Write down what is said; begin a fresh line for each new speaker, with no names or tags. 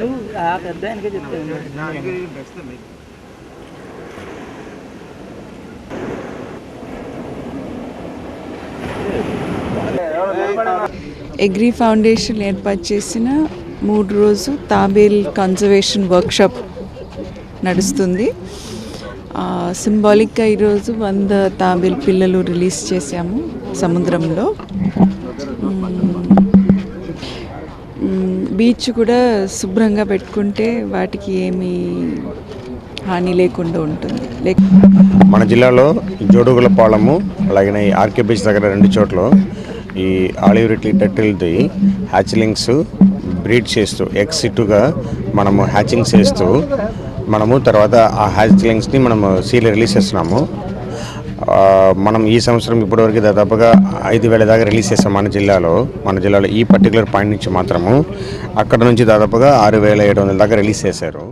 నువ్వు ఆ పెద్ద ఆయనకే చెప్తాను
అగ్రి ఫౌండేషన్ ఏర్పాటు చేసిన మూడు రోజు తాబేల్ కన్జర్వేషన్ వర్క్షాప్ నడుస్తుంది. సింబాలిక్గా ఈరోజు వంద తాబేల్ పిల్లలు రిలీజ్ చేశాము సముద్రంలో. బీచ్ కూడా శుభ్రంగా పెట్టుకుంటే వాటికి ఏమీ హాని లేకుండా ఉంటుంది. లేక
మన జిల్లాలో జోడుగులపాలెము అలాగే ఆర్కే బీచ్ దగ్గర రెండు చోట్ల ఈ ఆలివ్ రిట్లీ టెటిల్ది హ్యాచ్లింగ్స్ బ్రీడ్ చేస్తూ ఎక్సిట్గా మనము హ్యాచింగ్స్ చేస్తూ మనము తర్వాత ఆ హ్యాచ్లింగ్స్ని మనము సీల్ రిలీజ్ చేస్తున్నాము. మనం ఈ సంవత్సరం ఇప్పటివరకు దాదాపుగా ఐదు వేల దాకా రిలీజ్ చేస్తాం మన జిల్లాలో. మన జిల్లాలో ఈ పర్టికులర్ పాయింట్ నుంచి మాత్రము అక్కడ నుంచి దాదాపుగా ఆరు వేల ఏడు వందల దాకా రిలీజ్ చేశారు.